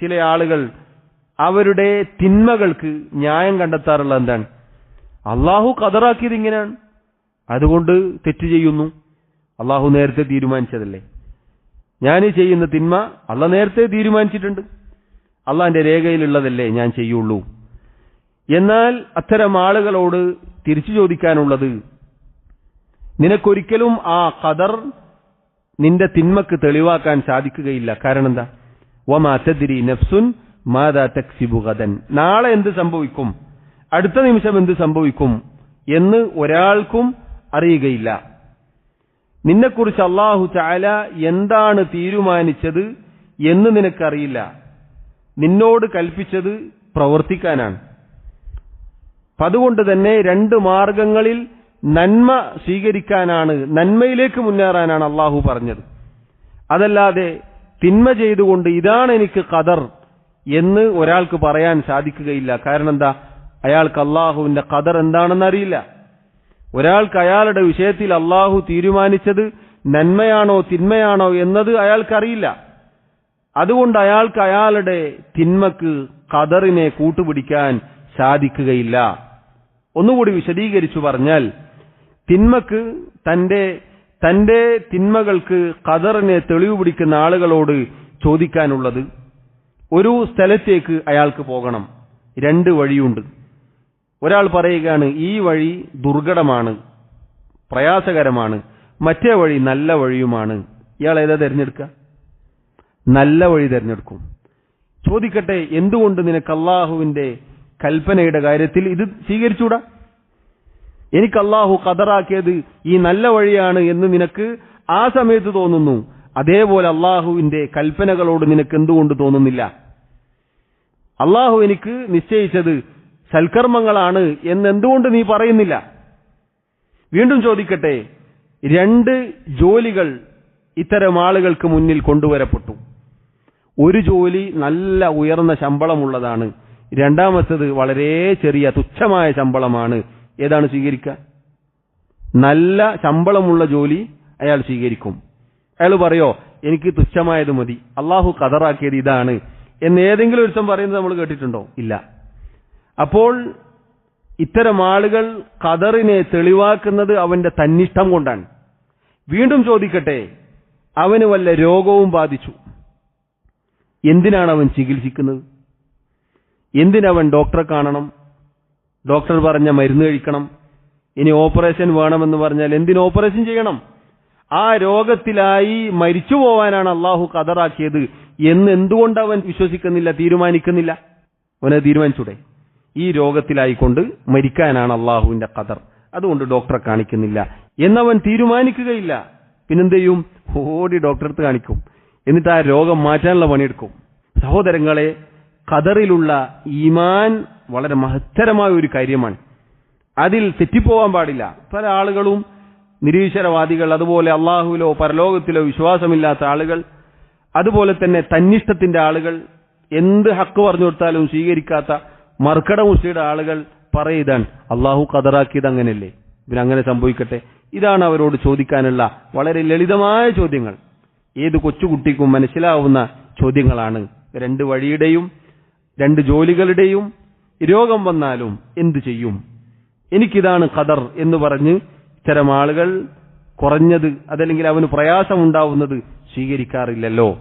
ചില ആളുകൾ അവരുടെ തിന്മകൾക്ക് ന്യായം കണ്ടെത്താറുള്ളത് എന്താണ്? അള്ളാഹു കതറാക്കിയത് ഇങ്ങനെയാണ്. അതുകൊണ്ട് തെറ്റ് ചെയ്യുന്നു. അള്ളാഹു നേരത്തെ തീരുമാനിച്ചതല്ലേ? ഞാൻ ചെയ്യുന്ന തിന്മ അള്ള നേരത്തെ തീരുമാനിച്ചിട്ടുണ്ട്. അള്ളാന്റെ രേഖയിലുള്ളതല്ലേ ഞാൻ ചെയ്യുള്ളൂ. എന്നാൽ അത്തരം ആളുകളോട് തിരിച്ചു ചോദിക്കാനുള്ളത് നിനക്കൊരിക്കലും ആ ഖദർ നിന്റെ തിന്മക്ക് തെളിവാക്കാൻ സാധിക്കുകയില്ല. കാരണം എന്താ? വമാ നഫ്സുൻ മാതാ തക്സിബു ഗദൻ. നാളെ എന്ത് സംഭവിക്കും? അടുത്ത നിമിഷം എന്ത് സംഭവിക്കും? എന്ന് ഒരാൾക്കും അറിയുകയില്ല. നിന്നെക്കുറിച്ച് അള്ളാഹു ചാല എന്താണ് തീരുമാനിച്ചത് എന്ന് നിനക്കറിയില്ല. നിന്നോട് കൽപ്പിച്ചത് പ്രവർത്തിക്കാനാണ്. അതുകൊണ്ട് തന്നെ രണ്ട് മാർഗങ്ങളിൽ നന്മ സ്വീകരിക്കാനാണ് നന്മയിലേക്ക് മുന്നേറാനാണ് അള്ളാഹു പറഞ്ഞത്. അതല്ലാതെ തിന്മ ചെയ്തുകൊണ്ട് ഇതാണ് എനിക്ക് കദർ എന്ന് ഒരാൾക്ക് പറയാൻ സാധിക്കുകയില്ല. കാരണം എന്താ അയാൾക്ക് അള്ളാഹുവിന്റെ കദർ എന്താണെന്ന് അറിയില്ല. ഒരാൾക്ക് അയാളുടെ വിഷയത്തിൽ അള്ളാഹു തീരുമാനിച്ചത് നന്മയാണോ തിന്മയാണോ എന്നത് അയാൾക്കറിയില്ല. അതുകൊണ്ട് അയാൾക്ക് അയാളുടെ തിന്മക്ക് കദറിനെ കൂട്ടുപിടിക്കാൻ സാധിക്കുകയില്ല. ഒന്നുകൂടി വിശദീകരിച്ചു പറഞ്ഞാൽ തിന്മക്ക് തന്റെ തന്റെ തിന്മകൾക്ക് ഖദറിനെ തെളിവ് പിടിക്കുന്ന ആളുകളോട് ചോദിക്കാനുള്ളത് ഒരു സ്ഥലത്തേക്ക് അയാൾക്ക് പോകണം. രണ്ട് വഴിയുണ്ട്. ഒരാൾ പറയുകയാണ് ഈ വഴി ദുർഘടമാണ് പ്രയാസകരമാണ് മറ്റേ വഴി നല്ല വഴിയുമാണ്. ഇയാൾ ഏതാ തിരഞ്ഞെടുക്കുക? നല്ല വഴി തിരഞ്ഞെടുക്കും. ചോദിക്കട്ടെ എന്തുകൊണ്ട് നിനക്ക് അള്ളാഹുവിന്റെ കൽപ്പനയുടെ കാര്യത്തിൽ ഇത് സ്വീകരിച്ചൂടാ എനിക്ക് അള്ളാഹു കതറാക്കിയത് ഈ നല്ല വഴിയാണ് എന്ന് നിനക്ക് ആ സമയത്ത് തോന്നുന്നു. അതേപോലെ അള്ളാഹുവിന്റെ കൽപ്പനകളോട് നിനക്ക് എന്തുകൊണ്ട് തോന്നുന്നില്ല? അള്ളാഹു എനിക്ക് നിശ്ചയിച്ചത് സൽക്കർമ്മങ്ങളാണ് എന്ന് എന്തുകൊണ്ട് നീ പറയുന്നില്ല? വീണ്ടും ചോദിക്കട്ടെ രണ്ട് ജോലികൾ ഇത്തരം ആളുകൾക്ക് മുന്നിൽ കൊണ്ടുവരപ്പെട്ടു. ഒരു ജോലി നല്ല ഉയർന്ന ശമ്പളമുള്ളതാണ്. രണ്ടാമത്തത് വളരെ ചെറിയ തുച്ഛമായ ശമ്പളമാണ്. ഏതാണ് സ്വീകരിക്കുക? നല്ല ശമ്പളമുള്ള ജോലി അയാൾ സ്വീകരിക്കും. അയാൾ പറയോ എനിക്ക് തുച്ഛമായത് മതി. അള്ളാഹു കതറാക്കിയത് ഇതാണ്. എന്ന് ഏതെങ്കിലും ഒരുത്തം പറയുന്നത് നമ്മൾ കേട്ടിട്ടുണ്ടോ? ഇല്ല. അപ്പോൾ ഇത്തരം ആളുകൾ കതറിനെ തെളിവാക്കുന്നത് അവന്റെ തന്നിഷ്ടം കൊണ്ടാണ്. വീണ്ടും ചോദിക്കട്ടെ അവന് വല്ല രോഗവും ബാധിച്ചു. എന്തിനാണ് അവൻ ചികിത്സിക്കുന്നത്? എന്തിനവൻ ഡോക്ടറെ കാണണം? ഡോക്ടർ പറഞ്ഞ മരുന്ന് കഴിക്കണം. ഇനി ഓപ്പറേഷൻ വേണമെന്ന് പറഞ്ഞാൽ എന്തിനു ഓപ്പറേഷൻ ചെയ്യണം? ആ രോഗത്തിലായി മരിച്ചു പോവാനാണ് അള്ളാഹു കതറാക്കിയത് എന്ന് എന്തുകൊണ്ട് അവൻ വിശ്വസിക്കുന്നില്ല തീരുമാനിക്കുന്നില്ല? അവനെ തീരുമാനിച്ചൂടെ. ഈ രോഗത്തിലായിക്കൊണ്ട് മരിക്കാനാണ് അള്ളാഹുവിന്റെ കതർ അതുകൊണ്ട് ഡോക്ടറെ കാണിക്കുന്നില്ല. എന്നവൻ തീരുമാനിക്കുകയില്ല. പിന്നെന്ത് ചെയ്യും ഓടി ഡോക്ടറെ അടുത്ത് കാണിക്കും. എന്നിട്ട് ആ രോഗം മാറ്റാനുള്ള പണിയെടുക്കും. സഹോദരങ്ങളെ ഖദറിലുള്ള ഈമാൻ വളരെ മഹത്തരമായ ഒരു കാര്യമാണ്. അതിൽ തെറ്റിപ്പോവാൻ പാടില്ല. പല ആളുകളും നിരീശ്വരവാദികൾ അതുപോലെ അള്ളാഹുവിലോ പരലോകത്തിലോ വിശ്വാസമില്ലാത്ത ആളുകൾ അതുപോലെ തന്നെ തന്നിഷ്ടത്തിന്റെ ആളുകൾ എന്ത് ഹക്ക് പറഞ്ഞു കൊടുത്താലും സ്വീകരിക്കാത്ത മർക്കട മുസ്ലിയുടെ ആളുകൾ പറയുതാണ് അള്ളാഹു കതറാക്കിയത് അങ്ങനെയല്ലേ? അങ്ങനെ സംഭവിക്കട്ടെ? ഇതാണ് അവരോട് ചോദിക്കാനുള്ള വളരെ ലളിതമായ ചോദ്യങ്ങൾ. ഏത് കൊച്ചുകുട്ടിക്കും മനസ്സിലാവുന്ന ചോദ്യങ്ങളാണ്. രണ്ട് വഴിയുടെയും രണ്ട് ജോലികളുടെയും രോഗം വന്നാലും എന്തു ചെയ്യും? എനിക്കിതാണ് ഖദർ എന്ന് പറഞ്ഞ് ഇത്തരം ആളുകൾ കുറഞ്ഞത് അതല്ലെങ്കിൽ അവന് പ്രയാസമുണ്ടാവുന്നത് സ്വീകരിക്കാറില്ലല്ലോ.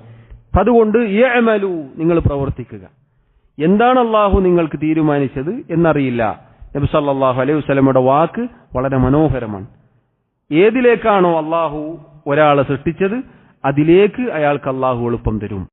അതുകൊണ്ട് യഅമലു നിങ്ങൾ പ്രവർത്തിക്കുക. എന്താണ് അള്ളാഹു നിങ്ങൾക്ക് തീരുമാനിച്ചത് എന്നറിയില്ല. നബി സല്ലല്ലാഹു അലൈഹി വസ്ലമയുടെ വാക്ക് വളരെ മനോഹരമാണ്. ഏതിലേക്കാണോ അള്ളാഹു ഒരാളെ സൃഷ്ടിച്ചത് അതിലേക്ക് അയാൾക്ക് അള്ളാഹു എളുപ്പം തരും.